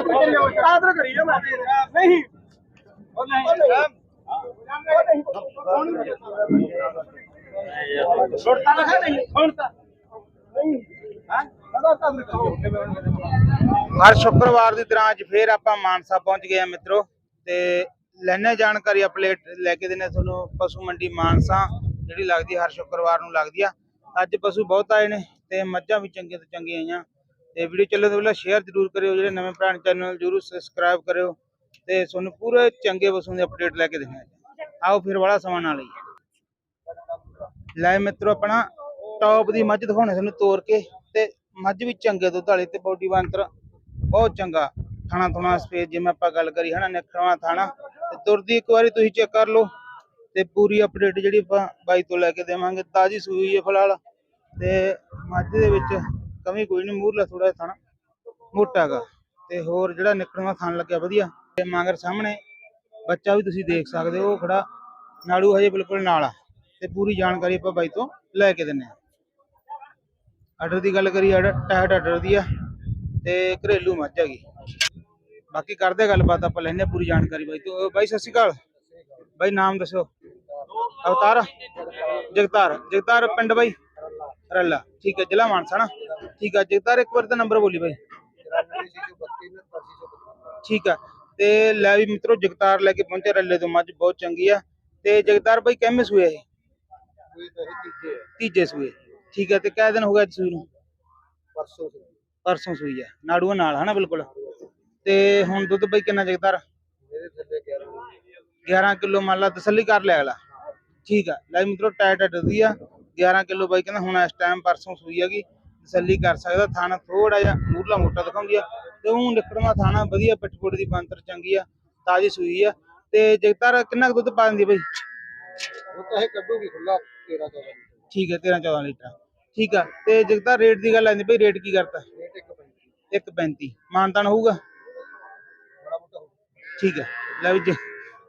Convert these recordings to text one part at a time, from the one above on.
ਆਦਰ ਕਰੀ ਮੈਂ ਨਹੀਂ ਉਹ ਨਹੀਂ ਛੋੜਤਾ ਲਗਾ ਨਹੀਂ ਛੋੜਤਾ ਨਹੀਂ ਹਾਂ ਹਰ ਸ਼ੁੱਕਰਵਾਰ ਦੀ ਤਰ੍ਹਾਂ ਅੱਜ ਫੇਰ ਆਪਾਂ ਮਾਨਸਾ ਪਹੁੰਚ ਗਏ ਆ ਮਿੱਤਰੋ ਤੇ ਲੈਣੇ ਜਾਣਕਾਰੀ ਅਪਡੇਟ ਲੈ ਕੇ ਦਿੰਨੇ ਤੁਹਾਨੂੰ, ਪਸ਼ੂ ਮੰਡੀ ਮਾਨਸਾ ਜਿਹੜੀ ਲੱਗਦੀ ਹਰ ਸ਼ੁੱਕਰਵਾਰ ਨੂੰ ਲੱਗਦੀ ਆ। ਅੱਜ ਪਸ਼ੂ ਬਹੁਤ ਆਏ ਨੇ ਤੇ ਮੱਝਾਂ ਵੀ ਚੰਗੀਆਂ ਤੋਂ ਚੰਗੀਆਂ ਆਈਆਂ। ਤੇ ਵੀਡੀਓ ਚੱਲਣ ਤੋਂ ਪਹਿਲਾਂ ਸ਼ੇਅਰ ਜ਼ਰੂਰ ਕਰਿਓ, ਜਿਹੜੇ ਨਵੇਂ ਭਰਾ ਚੈਨਲ ਜ਼ਰੂਰ ਸਬਸਕ੍ਰਾਈਬ ਕਰਿਓ ਤੇ ਤੁਹਾਨੂੰ ਪੂਰੇ ਚੰਗੇ ਪਸ਼ੂ ਦੇ ਅਪਡੇਟ ਲੈ ਕੇ ਦਿੰਨੇ ਆਓ ਫਿਰ ਵਾਲਾ ਸਮਾਂ ਨਾਲ ਹੀ ਲੈ ਮਿੱਤਰੋ, ਆਪਣਾ ਟੌਪ ਦੀ ਮੱਝ ਦਿਖਾਉਣੇ ਤੁਹਾਨੂੰ ਤੋੜ ਕੇ ਤੇ ਮੱਝ ਵੀ ਚੰਗੇ ਦੁੱਧ ਵਾਲੀ ਤੇ ਬੋਡੀ ਬੰਤਰ ਬਹੁਤ ਚੰਗਾ। ਥਾਣਾ ਥੁਣਾ ਸਪੇਸ ਜਿਵੇਂ ਆਪਾਂ ਗੱਲ ਕਰੀ ਹਨਾ, ਨਿਖਰਵਾ ਥਾਣਾ। ਤੇ ਤੁਰਦੀ ਇੱਕ ਵਾਰੀ ਤੁਸੀਂ ਚੈੱਕ ਕਰ ਲਓ ਤੇ ਪੂਰੀ ਅਪਡੇਟ ਜਿਹੜੀ ਆਪਾਂ ਬਾਈ ਤੋਂ ਲੈ ਕੇ ਦੇਵਾਂਗੇ, ਤਾਜੀ ਸੂਈ ਹੈ ਫਿਲਹਾਲ। ਤੇ ਮੱਝ ਦੇ ਵਿੱਚ ਕਮੀ ਕੋਈ ਨਹੀਂ ਮੂਰਲਾ ਥੋੜਾ ਜਿਹਾ ਥਾਣਾ, ਮੋਟਾ ਗਾ। ਤੇ ਹੋਰ ਜਿਹੜਾ ਨਿਕਲਵਾ ਥਾਣ ਲੱਗਿਆ, ਵਧੀਆ। ਤੇ ਮਗਰ ਸਾਹਮਣੇ, ਬੱਚਾ ਵੀ ਤੁਸੀਂ ਦੇਖ ਸਕਦੇ ਹੋ, ਉਹ ਖੜਾ। ਨਾੜੂ ਹਜੇ ਬਿਲਕੁਲ ਨਾਲ ਆ। ਤੇ ਪੂਰੀ ਜਾਣਕਾਰੀ ਆਪਾਂ ਬਾਈ ਤੋਂ ਲੈ ਕੇ ਦਿੰਨੇ ਆ। ਆਰਡਰ ਦੀ ਗੱਲ ਕਰੀ ਆਰਡਰ ਟਾਇਟ ਆਰਡਰ ਦੀ ਆ। ਤੇ ਘਰੇਲੂ ਮੱਝ ਹੈਗੀ ਬਾਕੀ ਕਰਦੇ ਗੱਲਬਾਤ, ਆਪਾਂ ਲੈਣੇ ਪੂਰੀ ਜਾਣਕਾਰੀ ਬਾਈ ਤੋਂ। ਬਾਈ, ਸਤਿ ਸ਼੍ਰੀ ਅਕਾਲ। ਬਾਈ, ਨਾਮ ਦੱਸੋ। ਅਵਤਾਰ? ਜਗਤਾਰ। ਜਗਤਾਰ ਪਿੰਡ ਬਾਈ? ਰੱਲਾ। ਠੀਕ ਹੈ, ਜ਼ਿਲ੍ਹਾ ਮਾਨਸਾ ਨਾ? ਠੀਕ ਹੈ ਜਗਤਾਰ ਇੱਕ ਵਾਰ ਤਾਂ ਨੰਬਰ ਬੋਲੀ ਬਾਈ। ਠੀਕ ਆ ਤੇ ਲੈ ਵੀ ਮਿੱਤਰੋ ਜਗਤਾਰ ਲੈ ਕੇ ਪਹੁੰਚੇ ਰੱਲੇ ਤੋਂ ਮੱਝ ਬਹੁਤ ਚੰਗੀ ਆ। ਤੇ ਜਗਤਾਰ ਬਾਈ ਕਿੰਨੇ ਸੂਏ ਇਹ? ਤੀਜੇ ਸੂਏ ਠੀਕ ਹੈ ਤੇ ਕਿਹ ਦਿਨ ਹੋ ਗਿਆ ਸੂਈ ਨੂੰ? ਪਰਸੋਂ ਸੂਈ। ਹੈ ਨਾੜੂਆਂ ਨਾਲ ਹਨਾ ਬਿਲਕੁਲ। ਤੇ ਹੁਣ ਦੁੱਧ ਬਈ ਕਿੰਨਾ ਜਗਤਾਰ? 11 ਕਿਲੋ ਮੰਨ ਲਾ ਤਸੱਲੀ ਕਰ ਲਿਆ ਅਗਲਾ। ਠੀਕ ਆ ਲੈ ਮਿੱਤਰੋ ਟਾਇਟ ਡਰਦੀ ਆ 11 ਕਿਲੋ ਬਾਈ ਕਹਿੰਦਾ ਹੁਣ ਇਸ ਟਾਈਮ ਪਰਸੋਂ ਸੂਈ ਹੈਗੀ। ਤਸੱਲੀ ਕਰ ਸਕਦਾ ਥਾਣਾ ਥੋੜਾ ਜਿਹਾ ਮੂਰਲਾ ਮੋਟਾ ਦਿਖਾਉਂਦੀ ਆ ਤੇ ਉਹ ਨਿਕੜਵਾ ਥਾਣਾ ਵਧੀਆ ਪਿੱਠਪੁੱਟ ਦੀ ਬੰਤਰ ਚੰਗੀ ਆ ਤਾਜੀ ਸੂਈ ਆ ਤੇ ਜਗਤਾਰ ਕਿੰਨਾ ਕੁ ਦੁੱਧ ਪਾ ਦਿੰਦੀ ਬਈ? ਉਹ ਤਾਂ ਇਹ ਕੱਢੂਗੀ ਖੁੱਲਾ 13 14 ਠੀਕ ਹੈ 13 14 ਲੀਟਰ। ਠੀਕ ਆ ਤੇ ਜਗਤਾਰ ਰੇਟ ਦੀ ਗੱਲ ਆਂਦੀ ਬਈ ਰੇਟ ਕੀ ਕਰਤਾ? ਰੇਟ ਇੱਕ ਪੈਂਤੀ। 1.35 ਮਾਨਤਾਨ ਹੋਊਗਾ। ਠੀਕ ਹੈ ਲੈ ਵੀ ਜੇ।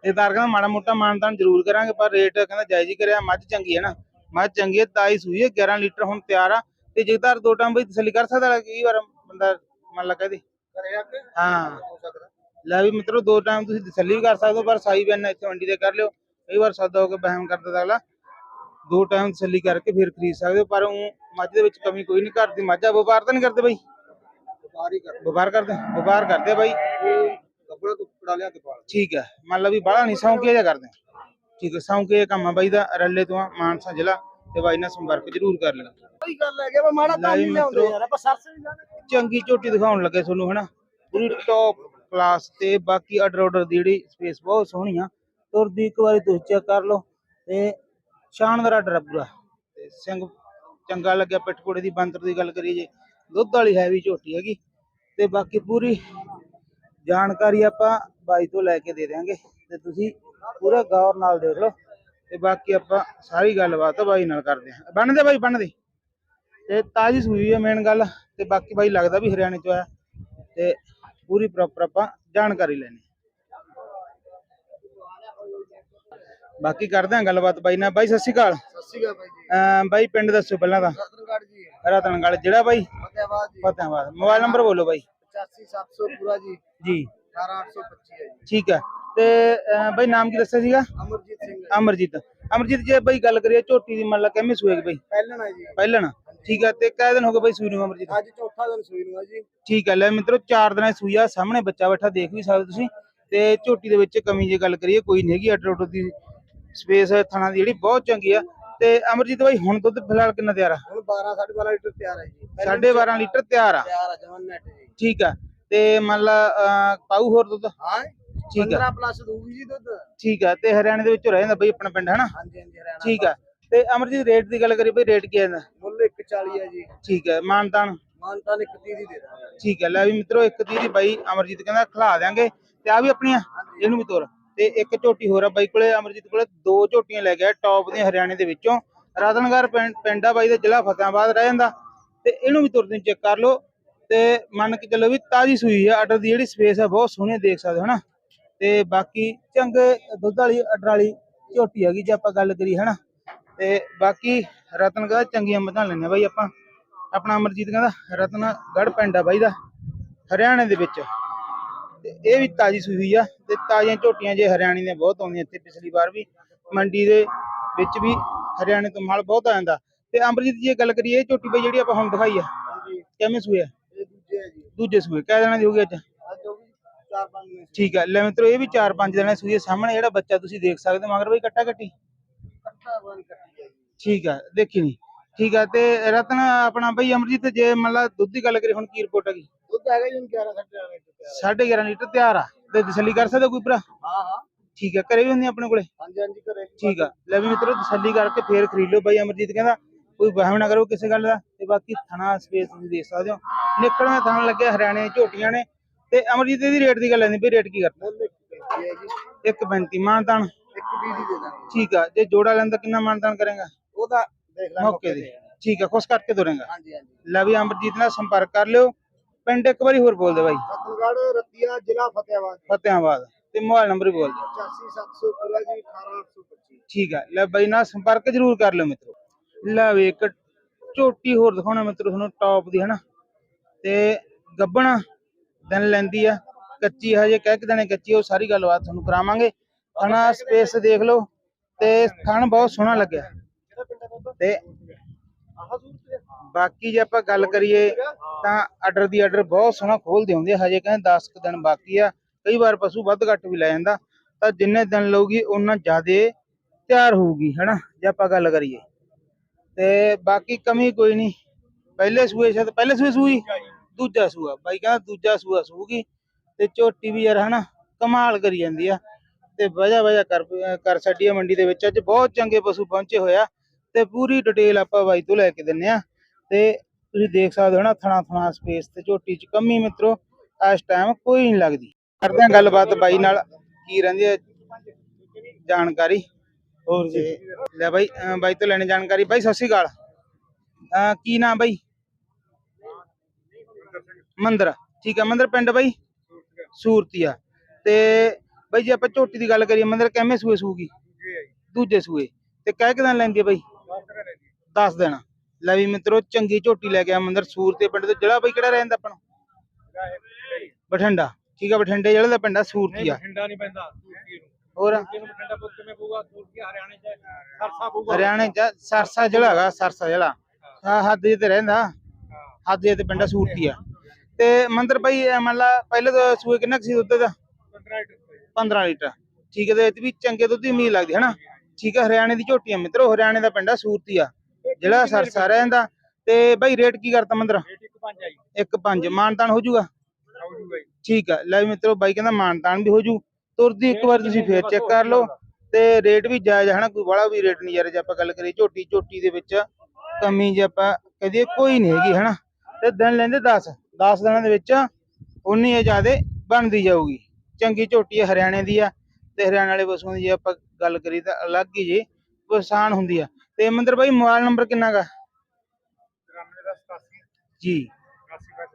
ਇਹ ਤਾਰ ਕਹਿੰਦਾ ਮਾੜਾ ਮੋਟਾ ਮਾਨਤਾਨ ਜ਼ਰੂਰ ਕਰਾਂਗੇ ਪਰ ਰੇਟ ਕਹਿੰਦਾ ਜਾਇਜ਼ ਹੀ ਕਰਿਆ ਮੱਝ ਚੰਗੀ ਹੈ ਨਾ। ਮੱਝ ਚੰਗੀ ਹੈ ਤਾਈ ਸੂਈ ਹੈ 11 ਲੀਟਰ ਹੁਣ ਤਿਆਰ ਆ। ਤੇ ਜਗਤਾਰ ਦੋ ਟਾਈਮ ਬਈ ਤਸੱਲੀ ਕਰ ਸਕਦਾ ਕਈ ਵਾਰ ਬੰਦਾ ਮੰਨ ਲਾ ਕਹਦੇ ਕੇ? ਹਾਂ। ਹੋ ਸਕਦਾ। ਲੈ ਵੀ ਮਿੱਤਰੋ ਦੋ ਟਾਈਮ ਤੁਸੀਂ ਤਸੱਲੀ ਵੀ ਕਰ ਸਕਦੇ ਹੋ ਪਰ ਸਾਈ ਬੈਨ ਇੱਥੇ ਮੰਡੀ ਤੇ ਕਰ ਲਿਓ। ਕਈ ਵਾਰ ਸੌਦਾ ਹੋ ਕੇ ਬਹਿਮ ਕਰ ਦਿੰਦਾ ਅਗਲਾ। ਦੋ ਟਾਈਮ ਤਸੱਲੀ ਕਰਕੇ ਫਿਰ ਖਰੀਦ ਸਕਦੇ ਹੋ ਪਰ ਉਹ ਮੱਝ ਦੇ ਵਿੱਚ ਕਮੀ ਕੋਈ ਨਹੀਂ ਘਰ ਦੀ ਮੱਝ ਵਪਾਰ ਤਾਂ ਨਹੀਂ ਕਰਦੇ ਬਈ? ਵਪਾਰ ਹੀ ਵਪਾਰ ਕਰਦੇ ਵਪਾਰ ਕਰਦੇ ਬਾਈ। ਕੱਪੜਾ ਤੋਂ ਕੜਾ ਲਿਆ ਕੇ ਪਾਲ ਠੀਕ ਹੈ ਮੰਨ ਲਾ ਵੀ ਬਾਹਲਾ ਨਹੀਂ ਸੌਂਕੇ ਜਿਹਾ ਕਰਦੇ ਠੀਕ ਹੈ ਸੌਂਕੇ ਕੰਮ ਆ ਬਾਈ ਦਾ ਰੱਲੇ ਤੋਂ ਆ ਮਾਨਸਾ ਜ਼ਿਲ੍ਹਾ। ਤੇ ਬਾਈ ਨਾਲ ਸੰਪਰਕ ਜ਼ਰੂਰ ਕਰ ਲੈਣਾ। ਕੋਈ ਗੱਲ ਹੈ ਕਿ ਮਾੜਾ ਤਾਂ ਨਹੀਂ ਲਿਆਉਂਦੇ। ਯਾਰ ਆਪਾਂ ਸਰਸ ਨਹੀਂ ਜਾਂਦੇ ਚੰਗੀ ਝੋਟੀ ਦਿਖਾਉਣ ਲੱਗੇ ਤੁਹਾਨੂੰ ਹਨਾ? ਪੂਰੀ ਟੌਪ ਕਲਾਸ ਤੇ ਬਾਕੀ ਆਰਡਰ ਆਰਡਰ ਦੀ ਜਿਹੜੀ ਸਪੇਸ ਬਹੁਤ ਸੋਹਣੀ ਆ। ਤੁਰਦੀ ਇੱਕ ਵਾਰੀ ਤੁਸੀਂ ਚੈੱਕ ਕਰ ਲਓ ਤੇ ਸ਼ਾਨਦਾਰ ਆਰਡਰ ਆ ਪੂਰਾ। ਤੇ ਸਿੰਘ ਚੰਗਾ ਲੱਗਿਆ ਪਿੱਠਪੁੜੇ ਦੀ ਬੰਤਰ ਦੀ ਗੱਲ ਕਰੀਏ ਜੇ ਦੁੱਧ ਵਾਲੀ ਹੈਵੀ ਝੋਟੀ ਹੈਗੀ। ਤੇ ਬਾਕੀ ਪੂਰੀ ਜਾਣਕਾਰੀ ਆਪਾਂ ਬਾਈ ਤੋਂ ਲੈ ਕੇ ਦੇ ਦਿਆਂਗੇ। ਤੇ ਤੁਸੀਂ ਪੂਰਾ ਗੌਰ ਨਾਲ ਦੇਖ ਲਓ। ਤੇ ਬਾਕੀ ਆਪਾਂ ਸਾਰੀ ਗੱਲਬਾਤ ਬਾਈ ਨਾਲ ਕਰਦੇ ਹਾਂ। ਬੰਨਦੇ ਬਾਈ ਬੰਨਦੇ ਤੇ ਤਾਜੀ ਸੂਈ ਹੈ ਮੇਨ ਗੱਲ ਤੇ ਬਾਕੀ ਬਾਈ ਲੱਗਦਾ ਵੀ ਹਰਿਆਣੇ ਚੋਂ ਆਇਆ ਤੇ ਪੂਰੀ ਪ੍ਰੋਪਰ ਆਪਾਂ ਜਾਣਕਾਰੀ ਲੈਣੀ। ਬਾਕੀ ਕਰਦੇ ਹਾਂ ਗੱਲਬਾਤ ਬਾਈ ਨਾਲ। ਬਾਈ ਸਤਿ ਸ਼੍ਰੀ ਅਕਾਲ। ਸਤਿ ਸ਼੍ਰੀ ਅਕਾਲ ਬਾਈ ਜੀ। ਬਾਈ ਪਿੰਡ ਦੱਸੋ ਪਹਿਲਾਂ ਤਾਂ। ਰਤਨਗੜ੍ਹ ਜੀ। ਰਤਨਗੜ ਜਿਹੜਾ ਬਾਈ? ਫਤਿਆਬਾਦ ਜੀ। ਫਤਿਆਬਾਦ ਮੋਬਾਈਲ ਨੰਬਰ ਬੋਲੋ ਬਾਈ। 85700 ਪੂਰਾ ਜੀ। ਜੀ। 18825 ਹੈ ਜੀ। ਠੀਕ ਹੈ। ਤੇ ਬਾਈ ਨਾਮ ਕੀ ਦੱਸਿਆ ਸੀਗਾ? ਅਮਰਜੀਤ ਸਿੰਘ ਅਮਰਜੀਤ। ਅਮਰਜੀਤ ਜੇ ਬਾਈ ਗੱਲ ਕਰੀਏ ਝੋਟੀ ਦੀ ਮੰਨ ਲਾ ਕਿੰਨੇ ਸੂਏ ਬਾਈ? ਪਹਿਲਣਾ ਜੀ। ਪਹਿਲਣ। ਠੀਕ ਹੈ ਤੇ ਕਿਹ ਦਿਨ ਹੋ ਗਏ ਬਾਈ ਸੂਈ ਨੂੰ ਅਮਰਜੀਤ? ਅੱਜ ਚੌਥਾ ਦਿਨ ਸੂਈ ਨੂੰ ਆ ਜੀ। ਠੀਕ ਹੈ ਲੈ ਮਿੱਤਰੋ ਚਾਰ ਦਿਨਾਂ ਦੀ ਸੂਈ ਆ ਸਾਹਮਣੇ ਬੱਚਾ ਬੈਠਾ ਦੇਖ ਵੀ ਸਕਦੇ ਤੁਸੀਂ। ਤੇ ਝੋਟੀ ਦੇ ਵਿੱਚ ਕਮੀ ਜੇ ਗੱਲ ਕਰੀਏ ਕੋਈ ਨਹੀਂ ਹੈਗੀ ਆਟਰ ਦੀ ਸਪੇਸ ਥਣਾ ਦੀ ਜਿਹੜੀ ਬਹੁਤ ਚੰਗੀ ਆ। ਤੇ ਅਮਰਜੀਤ ਬਾਈ ਹੁਣ ਦੁੱਧ ਫਿਲਹਾਲ ਕਿੰਨਾ ਤਿਆਰ ਆ? ਹੁਣ 12 12.5 ਲੀਟਰ ਤਿਆਰ ਹੈ ਜੀ। ਪਹਿਲਾਂ 12.5 ਲੀਟਰ ਤਿਆਰ ਆ। ਤਿਆਰ ਆ ਜਮਨ ਨੈਟ ਜੀ। ਠੀਕ ਆ ਤੇ ਮੰਨ ਲਾ ਪਾਊ ਹੋਰ ਦੁੱਧ? ਹਾਂ ਠੀਕ ਆ। 15 ਪਲੱਸ ਦੂਗੀ ਜੀ ਦੁੱਧ। ਠੀਕ ਆ ਤੇ ਹਰਿਆਣੇ ਦੇ ਵਿੱਚੋਂ ਰਹਿ ਜਾਂਦਾ ਬਈ ਆਪਣਾ ਪਿੰਡ ਹਨਾ? ਹਾਂਜੀ ਹਾਂਜੀ ਹਰਿਆਣਾ ਠੀਕ ਆ। ਤੇ ਅਮਰਜੀਤ ਰੇਟ ਦੀ ਗੱਲ ਕਰੀਏ ਬਈ ਰੇਟ ਕੀ ਆਂਦਾ ਮੁੱਲ 140 ਹੈ ਜੀ। ਠੀਕ ਹੈ ਮਾਨਤਾਨ? ਮਾਨਤਾ ਨੇ 31 ਦੀ ਦੇ ਦਾਂਗੇ। ਠੀਕ ਹੈ ਲੈ ਵੀ ਮਿੱਤਰੋ ਇੱਕ ਤੀਰੀ ਬਾਈ ਅਮਰਜੀਤ ਕਹਿੰਦਾ ਖਿਲਾ ਦਿਆਂਗੇ। ਤੇ ਆ ਵੀ ਆਪਣੀਆਂ ਇਹਨੂੰ ਵੀ ਤੋਰ। ਤੇ ਇੱਕ ਝੋਟੀ ਹੋਰ ਆ ਬਾਈ ਕੋਲੇ ਅਮਰਜੀਤ ਕੋਲੇ ਦੋ ਝੋਟੀਆਂ ਲੈ ਗਿਆ ਟੌਪ ਦੀਆਂ ਹਰਿਆਣੇ ਦੇ ਵਿੱਚੋਂ। ਰਤਨਗਰ ਪਿੰਡ ਪਿੰਡ ਆ ਬਾਈ ਦਾ ਜ਼ਿਲ੍ਹਾ ਫਤਿਆਬਾਦ ਰਹਿ ਜਾਂਦਾ। ਤੇ ਇਹਨੂੰ ਵੀ ਤੁਰਦੇ ਚੈੱਕ ਕਰ ਲਓ। ਤੇ ਮੰਨ ਕੇ ਚੱਲੋ ਵੀ ਤਾਜੀ ਸੂਈ ਆ ਆਰਡਰ ਦੀ ਜਿਹੜੀ ਸਪੇਸ ਆ ਬਹੁਤ ਸੋਹਣੀ ਦੇਖ ਸਕਦੇ ਹੋ ਹਨਾ? ਤੇ ਬਾਕੀ ਚੰਗੇ ਦੁੱਧ ਵਾਲੀ ਆਰਡਰ ਵਾਲੀ ਝੋਟੀ ਹੈਗੀ ਜੇ ਆਪਾਂ ਗੱਲ ਕਰੀ ਹਨਾ? ਤੇ ਬਾਕੀ ਰਤਨਗੜ ਚੰਗੀਆਂ ਮੱਝਾਂ ਲੈਣੇ ਬਾਈ ਆਪਾਂ। ਆਪਣਾ ਅਮਰਜੀਤ ਕਹਿੰਦਾ ਰਤਨਗੜ ਪਿੰਡ ਆ ਬਾਈ ਦਾ ਹਰਿਆਣੇ ਦੇ ਵਿੱਚ। ਤੇ ਇਹ ਵੀ ਤਾਜੀ ਸੂਈ ਆ ਤੇ ਤਾਜ਼ੀਆਂ ਝੋਟੀਆਂ ਜੇ ਹਰਿਆਣੇ ਨੇ ਬਹੁਤ ਆਉਂਦੀਆਂ ਇੱਥੇ ਪਿਛਲੀ ਵਾਰ ਵੀ। ਮੰਡੀ ਦੇ ਵਿੱਚ ਵੀ ਹਰਿਆਣੇ ਤੋਂ ਮਾਲ ਬਹੁਤ ਆ ਜਾਂਦਾ। ਤੇ ਅੰਮ੍ਰਿਤ ਜੀ ਇਹ ਗੱਲ ਕਰੀਏ ਇਹ ਝੋਟੀ ਬਈ ਜਿਹੜੀ ਆਪਾਂ ਹੁਣ ਦਿਖਾਈ ਆ ਕਿਵੇਂ ਸੂਏ ਆ? ਦੂਜੇ ਸੂਏ ਕਹਿ ਦੇਣਾ ਦੀ ਹੋ ਗਈ ਅੱਜ। ਅੱਜ ਹੋ ਗਈ ਚਾਰ ਪੰਜ ਨੇ ਠੀਕ ਆ ਲੈ ਮਿੱਤਰੋ ਇਹ ਵੀ 4-5 ਦਿਨਾਂ ਸੂਏ ਸਾਹਮਣੇ ਜਿਹੜਾ ਬੱਚਾ ਤੁਸੀਂ ਦੇਖ ਸਕਦੇ ਹੋ ਮਗਰ ਬਈ ਕੱਟਾ ਕੱਟੀ ਕੱਟਾ ਬੰਦ ਕੱਟੀ ਹੈ ਜੀ। ਠੀਕ ਆ ਦੇਖੀ ਨਹੀਂ। ਠੀਕ ਆ ਤੇ ਰਤਨ ਆਪਣਾ ਬਈ ਅਮਰਜੀਤ ਜੇ ਮੰਨ ਲਾ ਦੁੱਧ ਦੀ ਗੱਲ ਕਰੀ ਹੁਣ ਕੀ ਰਿਪੋਰਟ ਹੈਗੀ? ਦੁੱਧ ਹੈਗਾ ਜੀ 11 ਸੱਟੇ ਵਾਲੇ 11.5 ਲੀਟਰ ਤਿਆਰ ਆ। ਤੇ ਤਸੱਲੀ ਕਰ ਸਕਦਾ ਕੋਈ ਭਰਾ? ਹਾਂ ਹਾਂ। ਠੀਕ ਆ ਘਰੇ ਵੀ ਹੁੰਦੀ ਆਪਣੇ ਕੋਲੇ? ਹਾਂਜੀ ਹਾਂਜੀ ਘਰੇ ਠੀਕ ਆ। ਲੈ ਵੀ ਮਿੱਤਰੋ ਤਸੱਲੀ ਕਰਕੇ ਫੇਰ ਖਰੀਦ ਲਓ। ਬਾਈ ਅਮਰਜੀਤ ਕਹਿੰਦਾ ਕੋਈ ਵਹਿਮ ਨਾ ਕਰੋ ਕਿਸੇ ਗੱਲ ਦਾ। ਤੇ ਬਾਕੀ ਥਣਾ ਸਪੇਸ ਤੁਸੀਂ ਦੇਖ ਸਕਦੇ ਹੋ। ਨਿਕਲਵੇਂ ਥਣ ਲੱਗਿਆ ਹਰਿਆਣੇ ਝੋਟੀਆਂ ਨੇ। ਤੇ ਅਮਰਜੀਤ ਦੀ ਰੇਟ ਦੀ ਗੱਲ ਆਂਦੀ ਬਈ ਰੇਟ ਕੀ ਮੁੱਲ ਇੱਕ ਪੈਂਤੀ ਹੈ ਜੀ 1.35 ਮਾਨਤਾਨ। ਇੱਕ ਵੀਹ ਦੀ ਦੇ ਦਾਂਗੇ। ਠੀਕ ਆ ਜੇ ਜੋੜਾ ਲੈਂਦਾ ਕਿੰਨਾ ਮਾਨਤਾਨ ਕਰੇਗਾ? ਉਹਦਾ ਦੇਖ ਲੈ ਮੌਕੇ ਦੀ। ਠੀਕ ਆ ਖੁਸ਼ ਕਰਕੇ ਦੋਰੇਗਾ ਹਾਂਜੀ ਹਾਂਜੀ। ਲੈ ਵੀ ਅਮਰਜੀਤ ਨਾਲ ਸੰਪਰਕ ਕਰ ਲਿਓ। ਪਿੰਡ ਇੱਕ ਵਾਰੀ ਹੋਰ ਬੋਲ ਦੇ ਬਾਈ। ਫਤਿਹਗੜ੍ਹ ਰਤੀਆ ਜ਼ਿਲ੍ਹਾ ਫਤਿਆਬਾਦ ਫਤਿਆਬਾਦ ਤੇ ਮੋਬਾਈਲ ਨੰਬਰ ਵੀ ਬੋਲ ਦਿਓ। 84700 ਪੂਰਾ ਜੀ 18825 ਠੀਕ ਆ ਲੈ ਬਾਈ ਨਾਲ ਸੰਪਰਕ ਜ਼ਰੂਰ ਕਰ ਲਿਓ ਮਿੱਤਰੋ। ਲੈ ਵੀ ਇੱਕ ਝੋਟੀ ਹੋਰ ਦਿਖਾਉਣਾ ਮਿੱਤਰੋ ਤੁਹਾਨੂੰ ਟੌਪ ਦੀ ਹਨਾ? ਤੇ ਗੱਬਣ ਦਿਨ ਲੈਂਦੀ ਆ, ਕੱਚੀ ਹਜੇ ਕਹਿ ਕੇ ਦੇਣੇ ਕੱਚੀ ਉਹ ਸਾਰੀ ਗੱਲਬਾਤ ਤੁਹਾਨੂੰ ਕਰਾਵਾਂਗੇ। ਥਣਾ ਸਪੇਸ ਦੇਖ ਲਓ ਤੇ ਥਣ ਬਹੁਤ ਸੋਹਣਾ ਲੱਗਿਆ। ਤੇ ਬਾਕੀ ਜੇ ਆਪਾਂ ਗੱਲ ਕਰੀਏ ਤਾਂ ਆਰਡਰ ਦੀ ਆਰਡਰ ਬਹੁਤ ਸੋਹਣਾ ਖੋਲਦੇ ਹੁੰਦੇ ਆ, ਹਜੇ ਕਹਿੰਦੇ 10 ਕੁ ਦਿਨ ਬਾਕੀ ਆ, ਕਈ ਵਾਰ ਪਸ਼ੂ ਵੱਧ ਘੱਟ ਵੀ ਲੈ ਜਾਂਦਾ, ਤਾਂ ਜਿੰਨੇ ਦਿਨ ਲਊਗੀ ਉਹਨਾਂ ਜ਼ਿਆਦੇ ਤਿਆਰ ਹੋਊਗੀ, ਹਨਾ, ਜੇ ਆਪਾਂ ਗੱਲ ਕਰੀਏ। ਤੇ ਬਾਕੀ ਕਮੀ ਕੋਈ ਨਹੀਂ, ਪਹਿਲੇ ਸੂਏ ਸ਼ਾਇਦ, ਪਹਿਲੇ ਸੂਏ ਸੂਈ? ਦੂਜਾ ਸੂਆ ਬਾਈ ਕਹਿੰਦਾ ਦੂਜਾ ਸੂਆ ਸੂਗੀ ਤੇ ਝੋਟੀ ਵੀ ਯਾਰ ਹਨਾ ਕਮਾਲ ਕਰੀ ਜਾਂਦੀ ਆ ਤੇ ਵਜਾ ਵਜਾ ਕਰ ਕਰ ਛੱਡੀ ਆ ਮੰਡੀ ਦੇ ਵਿੱਚ। ਅੱਜ ਬਹੁਤ ਚੰਗੇ ਪਸ਼ੂ ਪਹੁੰਚੇ ਹੋਇਆ ਤੇ ਪੂਰੀ ਡਿਟੇਲ ਆਪਾਂ ਬਾਈ ਤੋਂ ਲੈ ਕੇ ਦਿੰਨੇ ਆ। ਤੇ ਤੁਸੀਂ ਦੇਖ ਸਕਦੇ ਹੋ ਨਾ ਥਣਾ ਥਣਾ ਸਪੇਸ ਤੇ ਝੋਟੀ ਚ ਕਮੀ ਮਿੱਤਰੋ ਇਸ ਟਾਈਮ ਕੋਈ ਨਹੀਂ ਲੱਗਦੀ। ਕਰਦੇ ਆ ਗੱਲਬਾਤ ਬਾਈ ਨਾਲ ਕੀ ਰਹਿੰਦੀ ਹੈ ਜਾਣਕਾਰੀ? ਹੋਰ ਜੀ। ਲੈ ਬਾਈ ਬਾਈ ਤੋਂ ਲੈਣੀ ਜਾਣਕਾਰੀ। ਬਾਈ ਸਤਿ ਸ਼੍ਰੀ ਅਕਾਲ। ਕੀ ਨਾਮ ਬਾਈ? ਮੰਦਰ ਠੀਕ ਹੈ ਮੰਦਰ ਪਿੰਡ ਬਾਈ? ਸੂਰਤੀਆ। ਤੇ ਬਾਈ ਜੇ ਆਪਾਂ ਝੋਟੀ ਦੀ ਗੱਲ ਕਰੀਏ ਮੰਦਰ ਕਿਵੇਂ ਸੂਏ ਸੂਗੀ? ਦੂਜੇ ਸੂਏ। ਤੇ ਕਹਿ ਕਿਦਾਂ ਲੈਂਦੀ ਹੈ ਬਾਈ? 10 ਦਿਨ। ਲੈ ਵੀ ਮਿੱਤਰੋ ਚੰਗੀ ਝੋਟੀ ਲੈ ਕੇ ਆ ਮੰਦਰ ਸੂਰਤੇ ਪਿੰਡ ਤੋਂ। ਜਿਹੜਾ ਬਾਈ ਕਿਹੜਾ ਰਹਿੰਦਾ ਆਪਾਂ ਨੂੰ ਬਠਿੰਡਾ। ਠੀਕ ਆ ਬਠਿੰਡੇ ਜਿਹੜਾ ਦਾ ਪਿੰਡ ਆ ਸੂਰਤੀਆ। ਠੰਡਾ ਨਹੀਂ ਪੈਂਦਾ ਹੋਰ? ਇਹਨੂੰ ਠੰਡਾ ਪੁੱਤ ਕਿਵੇਂ ਪਊਗਾ? ਹਰਿਆਣੇ ਚ ਸਰਸਾ ਪਊਗਾ। ਹਰਿਆਣੇ ਚ ਸਰਸਾ ਜ਼ਿਲ੍ਹਾ ਹੈਗਾ ਸਰਸਾ ਜ਼ਿਲ੍ਹਾ ਹਾਂ ਹੱਦ ਜੇ ਤੇ ਰਹਿੰਦਾ। ਹੱਦ ਜੇ ਤੇ ਪਿੰਡ ਸੂਰਤੀਆ। ਤੇ ਮੰਦਰ ਬਾਈ ਇਹ ਮੰਨ ਲਾ ਪਹਿਲੇ ਤਾਂ ਸੂਏ ਕਿੰਨਾ ਕੁ ਸੀ ਦੁੱਧ ਦਾ? 15 ਲੀਟਰ ਠੀਕ ਹੈ ਤੇ ਇਹ 'ਚ ਵੀ ਚੰਗੇ ਦੁੱਧ ਦੀ ਉਮੀਦ ਲੱਗਦੀ ਹੈ ਨਾ? ਠੀਕ ਹੈ ਹਰਿਆਣੇ ਦੀ ਝੋਟੀ ਆ ਮਿੱਤਰੋ ਹਰਿਆਣੇ ਦਾ ਪਿੰਡ ਆ ਸੂਰਤੀਆ ਜਿਹੜਾ ਸਰਸਾ ਰਹਿੰਦਾ ਤੇ ਬਾਈ ਰੇਟ ਕੀ ਕਰਤਾ ਮੰਦਰ? ਇੱਕ ਪੰਜ ਮਾਨਤਾਨ ਹੋ ਜਾਊਗਾ ਠੀਕ ਆ ਲੈ ਵੀ ਮਿੱਤਰੋ ਬਾਈ ਕਹਿੰਦਾ ਮਾਨਤਾਨ ਵੀ ਹੋ ਜੂ। ਤੁਰਦੀ ਇੱਕ ਵਾਰ ਤੁਸੀਂ ਫੇਰ ਚੈੱਕ ਕਰ ਲਓ। ਤੇ ਰੇਟ ਵੀ ਜਾਇਜ਼ ਹੈ ਨਾ ਕੋਈ ਬੜਾ ਵੀ ਰੇਟ ਨਹੀਂ ਯਾਰ ਜੇ ਆਪਾਂ ਗੱਲ ਕਰੀਏ ਝੋਟੀ ਝੋਟੀ ਦੇ ਵਿੱਚ ਕਮੀ ਜੇ ਆਪਾਂ ਕਹਦੇ ਕੋਈ ਨਹੀਂ ਹੈਗੀ ਹਨਾ। ਤੇ ਦਿਨ ਲੈਂਦੇ 10 10 ਦਿਨਾਂ ਦੇ ਵਿੱਚ ਉਨੀ ਇਹ ਜ਼ਿਆਦੇ ਬਣਦੀ ਜਾਊਗੀ। ਚੰਗੀ ਝੋਟੀ ਹੈ ਹਰਿਆਣੇ ਦੀ ਆ ਤੇ ਹਰਿਆਣੇ ਵਾਲੇ ਪਸ਼ੂਆਂ ਦੀ ਜੇ ਆਪਾਂ ਗੱਲ ਕਰੀਏ ਤਾਂ ਅਲੱਗ ਹੀ ਜੇ ਪਛਾਣ ਹੁੰਦੀ ਆ। ਤੇ ਮੰਦਰ ਬਾਈ ਮੋਬਾਈਲ ਨੰਬਰ ਕਿੰਨਾ ਗਾ 93 ਦਾ 87 ਜੀ। 80 ਦਾ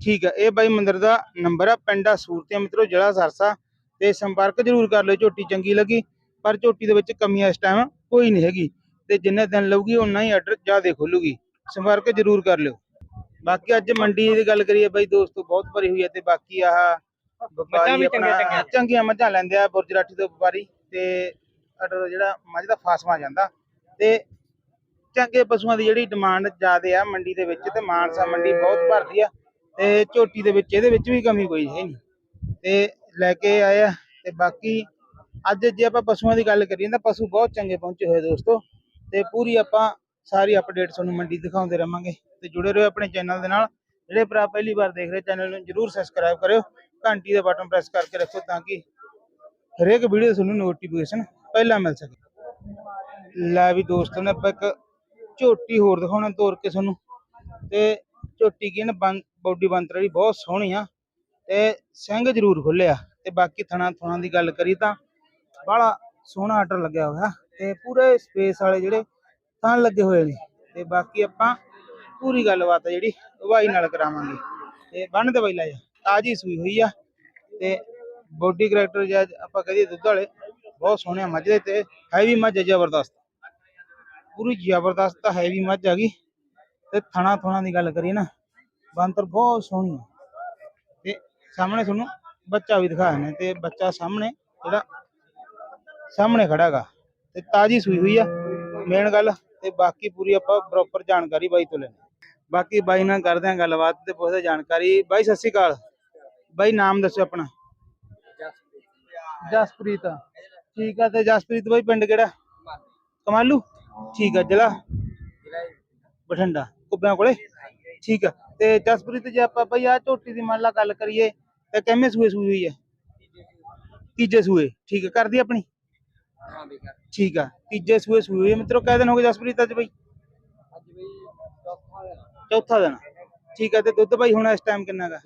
ਠੀਕ ਹੈ ਇਹ ਬਾਈ ਮੰਦਰ ਦਾ ਨੰਬਰ ਆ ਪਿੰਡਾ ਸੂਰਤੀਆ ਮਿੱਤਰੋ ਜ਼ਿਲ੍ਹਾ ਸਰਸਾ। ਤੇ ਸੰਪਰਕ ਜ਼ਰੂਰ ਕਰ ਲਿਓ ਝੋਟੀ ਚੰਗੀ ਲੱਗੀ ਪਰ ਝੋਟੀ ਦੇ ਵਿੱਚ ਕਮੀਆਂ ਇਸ ਟਾਈਮ ਕੋਈ ਨਹੀਂ ਹੈਗੀ। ਤੇ ਜਿੰਨੇ ਦਿਨ ਲਊਗੀ ਉਨਾ ਹੀ ਆਰਡਰ ਜ਼ਿਆਦਾ ਖੋਲੂਗੀ। ਸੰਪਰਕ ਜ਼ਰੂਰ ਕਰ ਲਿਓ। ਬਾਕੀ ਅੱਜ ਮੰਡੀ ਦੀ ਗੱਲ ਕਰੀਏ ਬਾਈ ਦੋਸਤੋ ਬਹੁਤ ਭਰੀ ਹੋਈ ਹੈ ਤੇ ਬਾਕੀ ਆਹ ਵਪਾਰੀ ਆਪਣਾ ਚੰਗੀਆਂ ਮੱਝਾਂ ਲੈਂਦੇ ਆ ਬੁਰਜਰਾਠੀ ਤੋਂ ਵਪਾਰੀ ਤੇ ਆਰਡਰ ਜਿਹੜਾ ਮੱਝ ਦਾ ਫਾਸਮਾ ਜਾਂਦਾ ਤੇ ਚੰਗੇ ਪਸ਼ੂਆਂ ਦੀ ਜਿਹੜੀ ਡਿਮਾਂਡ ਜ਼ਿਆਦਾ ਆ ਮੰਡੀ ਦੇ ਵਿੱਚ ਤੇ ਮਾਨਸਾ ਮੰਡੀ ਬਹੁਤ ਭਰਦੀ ਆ ਤੇ ਝੋਟੀ ਦੇ ਵਿੱਚ ਇਹਦੇ ਵਿੱਚ ਵੀ ਕਮੀ ਕੋਈ ਹੈ ਨਹੀਂ ਤੇ ਲੈ ਕੇ ਆਏ ਆ ਤੇ ਬਾਕੀ ਅੱਜ ਜੇ ਆਪਾਂ ਪਸ਼ੂਆਂ ਦੀ ਗੱਲ ਕਰੀਏ ਤਾਂ ਪਸ਼ੂ ਬਹੁਤ ਚੰਗੇ ਪਹੁੰਚੇ ਹੋਏ ਦੋਸਤੋ ਤੇ ਪੂਰੀ ਆਪਾਂ ਸਾਰੀ ਅਪਡੇਟ ਤੁਹਾਨੂੰ ਮੰਡੀ ਦਿਖਾਉਂਦੇ ਰਵਾਂਗੇ। ਤੇ ਜੁੜੇ ਰਹੋ ਆਪਣੇ ਚੈਨਲ ਦੇ ਨਾਲ। ਜਿਹੜੇ ਭਰਾ ਪਹਿਲੀ ਵਾਰ ਦੇਖ ਰਹੇ, ਚੈਨਲ ਨੂੰ ਜਰੂਰ ਸਬਸਕ੍ਰਾਈਬ ਕਰਿਓ। ਘੰਟੀ ਦਾ ਬਟਨ ਪ੍ਰੈਸ ਕਰਕੇ ਰੱਖੋ ਤਾਂ ਕਿ ਹਰੇਕ ਵੀਡੀਓ ਤੁਹਾਨੂੰ ਨੋਟੀਫਿਕੇਸ਼ਨ ਪਹਿਲਾਂ ਮਿਲ ਸਕੇ। ਲੈ ਵੀ ਦੋਸਤੋ ਨੇ ਆਪਾਂ ਇੱਕ ਝੋਟੀ ਹੋਰ ਦਿਖਾਉਣਾ ਤੋਰ ਕੇ ਤੁਹਾਨੂੰ। ਤੇ ਝੋਟੀ ਕੀ ਨਾ ਬੋਡੀ ਬੰਤਰ ਜਿਹੜੀ ਬਹੁਤ ਸੋਹਣੀ ਆ। ਤੇ ਸਿੰਘ ਜ਼ਰੂਰ ਖੁੱਲਿਆ ਤੇ ਬਾਕੀ ਥਣਾ ਥਣਾ ਦੀ ਗੱਲ ਕਰੀ ਤਾਂ ਬੜਾ ਸੋਹਣਾ ਆਰਡਰ ਲੱਗਿਆ ਹੋਇਆ। ਤੇ ਪੂਰੇ ਸਪੇਸ ਵਾਲੇ ਜਿਹੜੇ ਥਣ ਲੱਗੇ ਹੋਏ ਨੇ। ਤੇ ਬਾਕੀ ਆਪਾਂ ਪੂਰੀ ਗੱਲਬਾਤ ਆ ਜਿਹੜੀ ਉਵਾਈ ਨਾਲ ਕਰਾਵਾਂਗੇ। ਤੇ ਬੰਨ ਤੇ ਬਾਈ ਜਾ, ਤਾਜੀ ਸੂਈ ਹੋਈ ਆ। ਤੇ ਬੋਡੀ ਕਰੈਕਟਰ ਜਾਂ ਆਪਾਂ ਕਹਦੇ ਦੁੱਧ ਵਾਲੇ, ਬਹੁਤ ਸੋਹਣੇ ਮੱਝ ਦੇ ਤੇ ਹੈਵੀ ਮੱਝ ਆ ਜ਼ਬਰਦਸਤ। ਪੂਰੀ ਜ਼ਬਰਦਸਤ ਹੈਵੀ ਮੱਝ ਆ ਗਈ। ਤੇ ਥਣਾ ਥਣਾ ਦੀ ਗੱਲ ਕਰੀਏ ਨਾ ਬੰਤਰ ਬਹੁਤ ਸੋਹਣੀ ਆ। ਤੇ ਸਾਹਮਣੇ ਤੁਹਾਨੂੰ ਬੱਚਾ ਵੀ ਦਿਖਾ ਨੇ ਤੇ ਬੱਚਾ ਸਾਹਮਣੇ ਜਿਹੜਾ ਸਾਹਮਣੇ ਖੜਾ ਗਾ ਤੇ ਤਾਜੀ ਸੂਈ ਹੋਈ ਆ ਮੇਨ ਗੱਲ। ਤੇ ਬਾਕੀ ਪੂਰੀ ਆਪਾਂ ਪ੍ਰੋਪਰ ਜਾਣਕਾਰੀ ਬਾਈ ਤੋਂ ਲੈਣੀ ਬਾਕੀ ਬਾਈ ਨਾਲ ਕਰਦੇ ਆ ਗੱਲਬਾਤ ਤੇ ਪੁੱਛਦੇ ਜਾਣਕਾਰੀ। ਬਾਈ ਸਤਿ ਸ਼੍ਰੀ ਅਕਾਲ। ਬਾਈ ਨਾਮ ਦੱਸੋ ਆਪਣਾ। ਜਸਪ੍ਰੀਤ। ਠੀਕ ਆ ਤੇ ਜਸਪ੍ਰੀਤ ਬਾਈ ਪਿੰਡ ਕਿਹੜਾ? ਕਮਾਲੂ। ਠੀਕ ਆ ਜ਼ਿਲ੍ਹਾ? ਬਠਿੰਡਾ। ਕੁੱਬਿਆਂ ਕੋਲੇ? ਠੀਕ ਆ। ਤੇ ਜਸਪ੍ਰੀਤ ਜੇ ਆਪਾਂ ਬਈ ਆ ਝੋਟੀ ਦੀ ਮੰਨ ਲਾ ਗੱਲ ਕਰੀਏ ਤੇ ਕਿੰਨੇ ਸੂਏ ਸੂਈ ਹੋਈ ਆ? ਤੀਜੇ ਸੂਏ। ਠੀਕ ਆ ਕਰਦੀ ਆਪਣੀ? ਠੀਕ ਆ। ਤੀਜੇ ਸੂਏ ਸੂਈ ਹੋਈ ਮਿੱਤਰੋ ਕਹਿ ਦਿਨ ਹੋ ਗਏ ਜਸਪ੍ਰੀਤ ਅੱਜ ਬਈ? ਚੌਥਾ ਦਿਨ। ਠੀਕ ਆ ਤੇ ਦੁੱਧ ਬਾਈ ਹੁਣ ਇਸ ਟਾਈਮ ਕਿੰਨਾ ਗਾ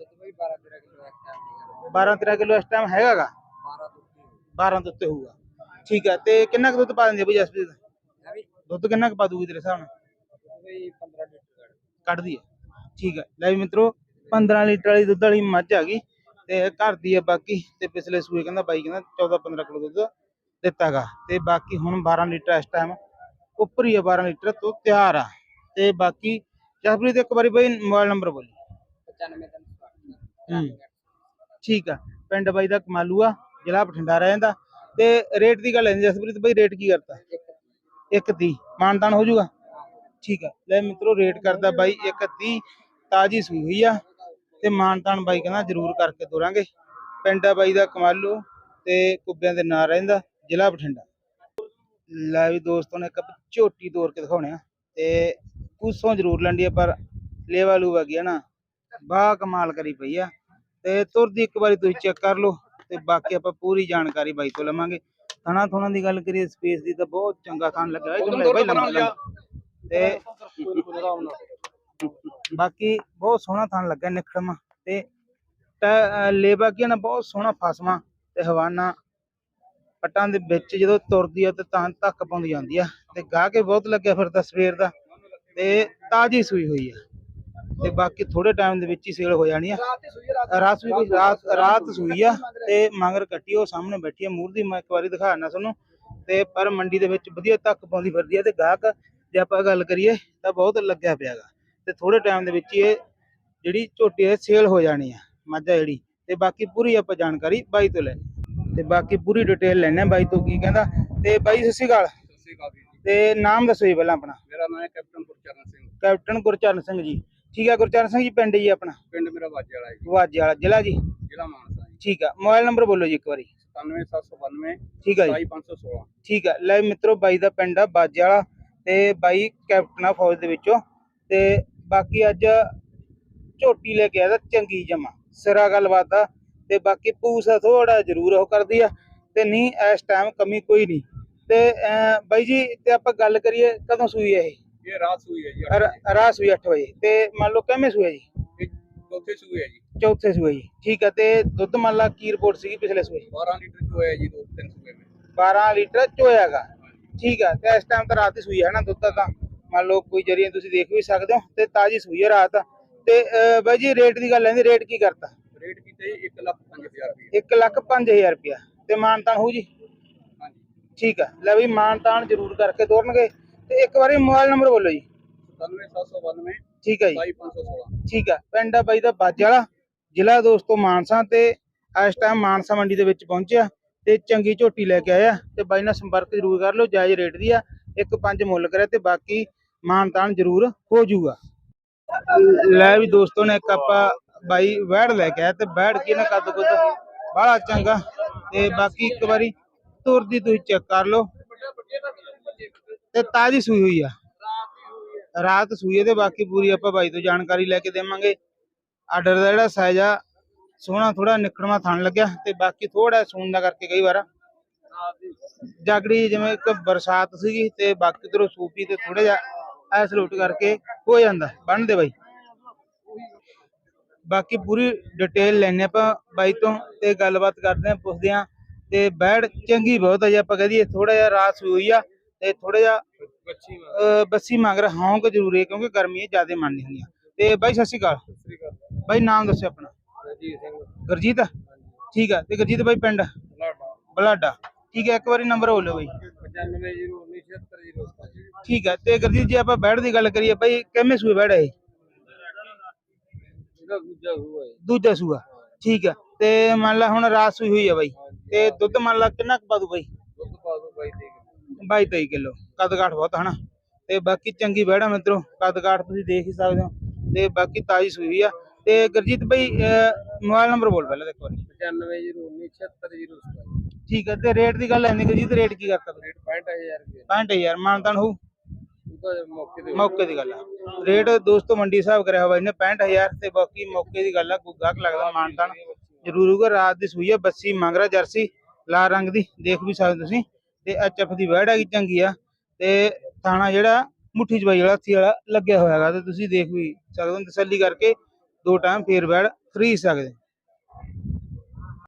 12 13 ਕਿਲੋ ਇਸ ਟਾਈਮ ਹੈਗਾਗਾ 12 ਦੁੱਧ ਤੇ ਹੋਊਗਾ। ਠੀਕ ਆ ਤੇ ਕਿੰਨਾ ਕੁ ਦੁੱਧ ਪਾ ਦਿੰਦੀ ਆ ਬਈ ਜਸਪ੍ਰੀਤ? ਦੁੱਧ ਕਿੰਨਾ ਕੁ ਪਾ ਦੂਗੀ ਤੇਰੇ ਹਿਸਾਬ ਨਾਲ? ਕੱਢਦੀ ਹੈ ਠੀਕ ਹੈ ਲੈ ਵੀ ਮਿੱਤਰੋ 15 ਲੀਟਰ ਵਾਲੀ ਦੁੱਧ ਵਾਲੀ ਮੱਝ ਆ ਗਈ ਤੇ ਘਰ ਦੀ ਹੈ ਬਾਕੀ ਤੇ ਪਿਛਲੇ ਸੂਏ ਕਹਿੰਦਾ ਬਾਈ ਕਹਿੰਦਾ 14 15 ਕਿਲੋ ਦੁੱਧ ਦਿੱਤਾਗਾ ਤੇ ਬਾਕੀ ਹੁਣ 12 ਲੀਟਰ ਇਸ ਟਾਈਮ ਉੱਪਰ ਹੀ ਹੈ 12 ਲੀਟਰ ਤੋਂ ਤਿਆਰ ਆ। ਤੇ ਬਾਕੀ ਜਸਪ੍ਰੀਤ ਇੱਕ ਵਾਰੀ ਬਾਈ ਮੋਬਾਈਲ ਨੰਬਰ ਬੋਲੀ। ਠੀਕ ਆ ਪਿੰਡ ਬਾਈ ਦਾ ਕਮਾਲੂ ਆ ਜ਼ਿਲ੍ਹਾ ਬਠਿੰਡਾ ਰਹਿ ਜਾਂਦਾ ਤੇ ਰੇਟ ਦੀ ਗੱਲ ਹੈ ਜਸਪ੍ਰੀਤ ਬਾਈ ਰੇਟ ਕੀ ਕਰਤਾ? ਇੱਕ ਦੀ ਮਾਨਤਾਨ ਹੋ ਜਾਊਗਾ? ਠੀਕ ਆ ਲੈ ਮਿੱਤਰੋ ਰੇਟ ਕਰਦਾ ਬਾਈ ਇੱਕ 30 ਤਾਜੀ ਸੂਈ ਹੋਈ ਆ। ਤੇ ਮਾਨਤਾਨ ਬਾਈ ਕਹਿੰਦਾ ਜ਼ਰੂਰ ਕਰਕੇ ਤੋਰਾਂਗੇ। ਪਿੰਡ ਆ ਬਾਈ ਦਾ ਕਮਾਲੂ ਤੇ ਕੁੱਬਿਆਂ ਦੇ ਨਾਂ ਰਹਿੰਦਾ ਜ਼ਿਲ੍ਹਾ ਬਠਿੰਡਾ। ਲੈ ਵੀ ਦੋਸਤੋ ਨੇ ਇੱਕ ਝੋਟੀ ਤੋਰ ਕੇ ਦਿਖਾਉਣੇ ਆ। ਤੇ ਪੂਸੋਂ ਜ਼ਰੂਰ ਲੈਂਦੀ ਆ, ਪਰ ਲੇਵਾ ਲੂਵਾ ਗਿਆ ਨਾ ਬਾ ਕਮਾਲ ਕਰੀ ਪਈ ਆ। ਤੇ ਤੁਰਦੀ ਇੱਕ ਵਾਰੀ ਤੁਸੀਂ ਚੈੱਕ ਕਰ ਲਓ, ਤੇ ਬਾਕੀ ਆਪਾਂ ਪੂਰੀ ਜਾਣਕਾਰੀ ਬਾਈ ਤੋਂ ਲਵਾਂਗੇ। ਥਣਾ ਥੁਣਾ ਦੀ ਗੱਲ ਕਰੀਏ, ਸਪੇਸ ਦੀ ਤਾਂ ਬਹੁਤ ਚੰਗਾ ਥਣ ਲੱਗਾ ਇਹ ਜਮਲੇ ਬਾਈ ਲੰਮਾ ਲੰਮਾ ਤੇ ਬਾਕੀ ਬਹੁਤ ਸੋਹਣਾ ਥਣ ਲੱਗਾ ਨਿਖੜਮਾ। ਤੇ ਟੈ- ਲੇਵਾ ਕੀ ਆ ਨਾ, ਬਹੁਤ ਸੋਹਣਾ ਫਸਮਾ ਤੇ ਹਵਾਨਾ। ਪੱਟਾਂ ਦੇ ਵਿੱਚ ਜਦੋਂ ਤੁਰਦੀ ਆ, ਤੇ ਤਾਂ ਧੱਕ ਪਾਉਂਦੀ ਜਾਂਦੀ ਆ। ਤੇ ਗਾਹ ਕੇ ਬਹੁਤ ਲੱਗਿਆ ਫਿਰ ਤਾਂ ਸਵੇਰ ਦਾ। ਤੇ ਤਾਜੀ ਸੂਈ ਹੋਈ ਆ। ਤੇ ਬਾਕੀ ਥੋੜੇ ਟਾਈਮ ਦੇ ਵਿੱਚ ਹੀ ਸੇਲ ਹੋ ਜਾਣੀ ਆ। ਰਾਤ ਸੂਈ ਕੋਈ ਰਾਤ ਰਾਤ ਸੂਈ ਆ। ਤੇ ਮਗਰ ਕੱਟੀ ਉਹ ਸਾਹਮਣੇ ਬੈਠੀ ਆ। ਮੂਰ ਦੀ ਮੈਂ ਇੱਕ ਵਾਰੀ ਦਿਖਾਣਾ ਤੁਹਾਨੂੰ। ਤੇ ਪਰ ਮੰਡੀ ਦੇ ਵਿੱਚ ਵਧੀਆ ਧੱਕ ਪਾਉਂਦੀ ਫਿਰਦੀ ਆ ਤੇ ਗਾਹਕ ਜੇ ਆਪਾਂ ਗੱਲ ਕਰੀਏ ਤਾਂ ਬਹੁਤ ਲੱਗਿਆ ਪਿਆਗਾ ਤੇ ਥੋੜੇ ਟਾਈਮ ਦੇ ਵਿੱਚ ਹੀ ਇਹ ਜਿਹੜੀ ਝੋਟੀ ਹੈ ਸੇਲ ਹੋ ਜਾਣੀ ਆ ਮੱਝਾ ਜਿਹੜੀ। ਤੇ ਬਾਕੀ ਪੂਰੀ ਆਪਾਂ ਜਾਣਕਾਰੀ ਬਾਈ ਤੋਂ ਲੈਣੀ ਤੇ ਬਾਕੀ ਪੂਰੀ ਡਿਟੇਲ ਲੈਣੇ ਬਾਈ ਤੋਂ ਕੀ ਕਹਿੰਦਾ। ਤੇ ਬਾਈ ਸਤਿ ਸ਼੍ਰੀ ਅਕਾਲ। ਸਤਿ ਸ਼੍ਰੀ ਅਕਾਲ ਜੀ। ਤੇ ਨਾਮ ਦੱਸੋ ਜੀ ਪਹਿਲਾਂ ਆਪਣਾ। ਮੇਰਾ ਨਾਮ ਹੈ ਕੈਪਟਨ ਗੁਰਚਰਨ ਸਿੰਘ। ਕੈਪਟਨ ਗੁਰਚਰਨ ਸਿੰਘ ਜੀ। ਠੀਕ ਆ ਗੁਰਚਰਨ ਸਿੰਘ ਜੀ ਪਿੰਡ ਜੀ ਆਪਣਾ? ਪਿੰਡ ਮੇਰਾ ਵਾਜੇ ਵਾਲਾ ਹੈ ਜੀ। ਵਾਜੇ ਵਾਲਾ ਜ਼ਿਲ੍ਹਾ ਜੀ? ਜ਼ਿਲ੍ਹਾ ਮਾਨਸਾ ਜੀ। ਠੀਕ ਆ ਮੋਬਾਈਲ ਨੰਬਰ ਬੋਲੋ ਜੀ ਇੱਕ ਵਾਰੀ। 97792 ਠੀਕ ਆ ਜੀ। 27516 ਠੀਕ ਆ ਲੈ ਮਿੱਤਰੋ ਬਾਈ ਦਾ ਪਿੰਡ ਆ ਬਾਜੇ ਵਾਲਾ ਤੇ ਬਾਈ ਕੈਪਟਨ ਆ ਫੌਜ ਦੇ ਵਿੱਚੋਂ। ਤੇ ਬਾਕੀ ਅੱਜ ਝੋਟੀ ਲੈ ਕੇ ਆਇਆ ਚੰਗੀ ਜਮਾ ਸਿਰਾ ਗੱਲਬਾਤ ਦਾ ਤੇ ਬਾਕੀ ਪੂਸਾ ਥੋੜਾ ਜ਼ਰੂਰ ਉਹ ਕਰਦੀ ਆ। ਤੇ ਨਹੀਂ ਇਸ ਟਾਈਮ ਕਮੀ ਕੋਈ ਨਹੀਂ। ਤੇ ਬਾਈ ਜੀ ਤੇ ਆਪਾਂ ਗੱਲ ਕਰੀਏ ਕਦੋਂ ਸੂਈ ਹੈ ਇਹ? ਇਹ ਰਾਤ ਸੂਈ ਹੈ ਜੀ ਰ- ਰਾਤ ਸੂਈ 8 ਵਜੇ। ਤੇ ਮੰਨ ਲਓ ਕਿਵੇਂ ਸੂਈ ਹੈ ਜੀ? ਇਹ ਚੌਥੇ ਸੂਈ ਹੈ ਜੀ। ਚੌਥੇ ਸੂਏ ਜੀ। ਠੀਕ ਹੈ ਤੇ ਦੁੱਧ ਮੰਨ ਲਾ ਕੀ ਰਿਪੋਰਟ ਸੀਗੀ ਪਿਛਲੇ ਸੂਏ 12 ਲੀਟਰ ਚੋਇਆ ਹੈ ਜੀ ਦੋ ਤਿੰਨ ਸੂਏ ਵਿੱਚ 12 ਲੀਟਰ ਚੋਇਆਗਾ। ਠੀਕ ਆ ਤੇ ਇਸ ਟਾਈਮ ਤਾਂ ਰਾਤ ਹੀ ਸੂਈ ਹੈ ਨਾ ਦੁੱਧ ਤਾਂ। ਮੰਨ ਲਓ ਕੋਈ ਜਰੀਏ ਤੁਸੀਂ ਦੇਖ ਵੀ ਸਕਦੇ ਹੋ ਤੇ ਤਾਜੀ ਸੂਈ ਹੈ ਰਾਤ। ਤੇ ਅਹ, ਬਾਈ ਜੀ ਰੇਟ ਦੀ ਗੱਲ ਲੈਂਦੀ ਰੇਟ ਕੀ ਕਰਤਾ? ਰੇਟ ਕੀਤੇ 1 ਲੱਖ 5000 ਰੁਪਏ। 1 ਲੱਖ 5000 ਰੁਪਇਆ। ਤੇ ਮਾਨਤਾਨ ਹੋਊ ਜੀ? ਹਾਂਜੀ। ਠੀਕ ਆ ਲੈ ਵੀ ਮਾਨਤਾਨ ਜ਼ਰੂਰ ਕਰਕੇ ਤੋਰਨਗੇ ਤੇ ਇੱਕ ਵਾਰੀ ਮੋਬਾਈਲ ਨੰਬਰ ਬੋਲੋ ਜੀ। 97792 ਠੀਕ ਆ ਜੀ। 27516 ਠੀਕ ਆ ਪਿੰਡ ਆ ਬਾਈ ਦਾ ਬਾਜੇ ਵਾਲਾ ਜ਼ਿਲ੍ਹਾ ਦੋਸਤੋ ਮਾਨਸਾ ਤੇ ਇਸ ਟਾਈਮ ਮਾਨਸਾ ਮੰਡੀ ਦੇ ਵਿੱਚ ਪਹੁੰਚਿਆ ਤੇ ਚੰਗੀ ਝੋਟੀ ਲੈ ਕੇ ਆਇਆ ਤੇ ਬਾਈ ਨਾਲ ਸੰਪਰਕ ਜ਼ਰੂਰ ਕਰ ਲਓ ਜਾਇਜ਼ ਰੇਟ ਦੀ ਆ ਇੱਕ ਪੰਜ ਮੁੱਲ ਕਰਿਆ ਤੇ ਬਾਕੀ ਮਾਨਤਾਨ ਜ਼ਰੂਰ ਹੋ ਜਾਊਗਾ। ਲੈ ਵੀ ਦੋਸਤੋ ਨੇ ਇੱਕ ਆਪਾਂ ਬਾਈ ਵੈੜ ਲੈ ਕੇ ਆਇਆ ਤੇ ਵੈੜ ਕੀ ਨਾ ਕੱਦ ਕੁੱਦ ਬੜਾ ਚੰਗਾ। ਤੇ ਬਾਕੀ ਇੱਕ ਵਾਰੀ ਤੁਰਦੀ ਤੁਸੀਂ ਚੈੱਕ ਕਰ ਲਓ। ਤੇ ਤਾਜ਼ੀ ਸੂਈ ਹੋਈ ਆ। ਰਾਤ ਸੂਈ ਹੈ ਤੇ ਬਾਕੀ ਪੂਰੀ ਆਪਾਂ ਬਾਈ ਤੋਂ ਜਾਣਕਾਰੀ ਲੈ ਕੇ ਦੇਵਾਂਗੇ। ਆਰਡਰ ਦਾ ਜਿਹੜਾ ਸਾਈਜ਼ ਆ, ਸੋਹਣਾ ਥੋੜਾ ਨਿਕੜਵਾ ਥਣ ਲੱਗਿਆ ਤੇ ਬਾਕੀ ਥੋੜਾ ਸੂਣ ਦਾ ਕਰਕੇ ਕਈ ਵਾਰ। ਜਾਗੜੀ ਜਿਵੇਂ ਇੱਕ ਬਰਸਾਤ ਸੀਗੀ ਤੇ ਬਾਕੀ ਤਰੋਂ ਸੂਪੀ ਤੇ ਥੋੜਾ ਜਿਹਾ ਐਸਲੂਟ ਕਰਕੇ ਹੋ ਜਾਂਦਾ, ਬੰਨ ਦੇ ਬਾਈ। ਬਾਕੀ ਪੂਰੀ ਡਿਟੇਲ ਲੈਣੇ ਆਪਾਂ ਬਾਈ ਤੋਂ ਤੇ ਗੱਲਬਾਤ ਕਰਦੇ ਆ ਪੁੱਛਦੇ ਆ ਤੇ ਬੈੜ ਚੰਗੀ ਬਹੁਤ ਆ ਜੇ, ਆਪਾਂ ਕਹਦੀਏ ਥੋੜਾ ਜਿਹਾ ਰਾਤ ਸੂਈ ਹੋਈ ਆ। ਤੇ ਥੋੜਾ ਜਿਹਾ ਬੱਸੀ ਮੰਗ ਰਿਹਾ ਹਾਂ ਕਿ ਜ਼ਰੂਰੀ ਹੈ ਕਿਉਂਕਿ ਗਰਮੀ ਜ਼ਿਆਦਾ ਮੰਨਦੀ ਹੁੰਦੀ ਆ। ਤੇ ਬਾਈ ਸਤਿ ਸ਼੍ਰੀ ਅਕਾਲ। ਸ੍ਰੀ ਅਕਾਲ। ਬਾਈ ਨਾਮ ਦੱਸਿਓ ਆਪਣਾ। ਰਜੀਤ ਸਿੰਘ। ਗੁਰਜੀਤ? ਠੀਕ ਆ। ਤੇ ਗੁਰਜੀਤ ਬਾਈ ਪਿੰਡ? ਲਾਡਾ ਬਲਾਡਾ। ਠੀਕ ਹੈ ਇੱਕ ਵਾਰੀ ਨੰਬਰ ਬੋਲੋ ਬਾਈ। 95099707 ਠੀਕ ਹੈ ਤੇ ਗੁਰਜੀਤ ਜੀ ਆਪਾਂ ਬੈੜ ਦੀ ਗੱਲ ਕਰੀਏ ਬਾਈ ਕਿੰਨੇ ਸੂਏ ਬੈੜ ਹੈ ਦੂਜਾ ਹੋਊਗਾ ਦੂਜਾ ਸੂਆ। ਠੀਕ ਆ। ਤੇ ਮੰਨ ਲਾ ਹੁਣ ਰਾਤ ਸੂਈ ਹੋਈ ਆ ਬਾਈ। ਤੇ ਦੁੱਧ ਮੰਨ ਲਾ ਕਿੰਨਾ ਕੁ ਪਾ ਦੂ ਬਾਈ? 22 23 ਕਿਲੋ ਕੱਦ ਕਾਠ ਬਹੁਤ ਹਨਾ। ਤੇ ਬਾਕੀ ਚੰਗੀ ਬਹਿੜਾ ਮਿੱਤਰੋ ਕੱਦ ਕਾਠ ਤੁਸੀਂ ਦੇਖ ਹੀ ਸਕਦੇ ਹੋ। ਤੇ ਬਾਕੀ ਤਾਜੀ ਸੂਈ ਆ। ਤੇ ਗੁਰਜੀਤ ਬਾਈ ਮੋਬਾਈਲ ਨੰਬਰ ਬੋਲ ਪਹਿਲਾਂ ਦੇਖੋ। 9509197607 ਠੀਕ ਹੈ ਤੇ ਰੇਟ ਦੀ ਗੱਲ ਐ ਨਹੀਂ ਗੁਰਜੀਤ ਰੇਟ ਕੀ ਕਰਤਾ ਰੇਟ 65000 ਰੁਪਏ। 65000 ਮਾਨਤਾਨ ਹੋਊ? ਮੌਕੇ ਦੀ ਗੱਲ ਆ। ਰੇਟ ਦੋਸਤੋ ਮੰਡੀ ਹਿਸਾਬ ਕਰਿਆ ਹੋਇਆ ਇਹਨੇ 65000 ਤੇ ਬਾਕੀ ਮੌਕੇ ਦੀ ਗੱਲ ਆ ਕੋਈ ਗਾਹਕ ਲੱਗਦਾ ਮਾਨਤਾਨ। ਜ਼ਰੂਰ ਹੋਊਗਾ ਰਾਤ ਦੀ ਸੂਈ ਆ ਬੱਸੀ ਮੰਗਰਾ ਜਰਸੀ ਲਾਲ ਰੰਗ ਦੀ ਦੇਖ ਵੀ ਸਕਦੇ ਤੁਸੀਂ। ਤੇ ਐਚਐਫ ਦੀ ਵੈੜ ਹੈਗੀ ਚੰਗੀ ਆ, ਤੇ ਥਾਣਾ ਜਿਹੜਾ ਮੁੱਠੀ ਚਬਾਈ ਵਾਲਾ ਹੱਥੀ ਵਾਲਾ ਲੱਗਿਆ ਹੋਇਆ ਹੈਗਾ, ਤੇ ਤੁਸੀਂ ਦੇਖ ਵੀ ਸਕਦੇ ਹੋ ਤਸੱਲੀ ਕਰਕੇ, ਦੋ ਟਾਈਮ ਫੇਰ ਵੈੜ ਖਰੀਦ ਸਕਦੇ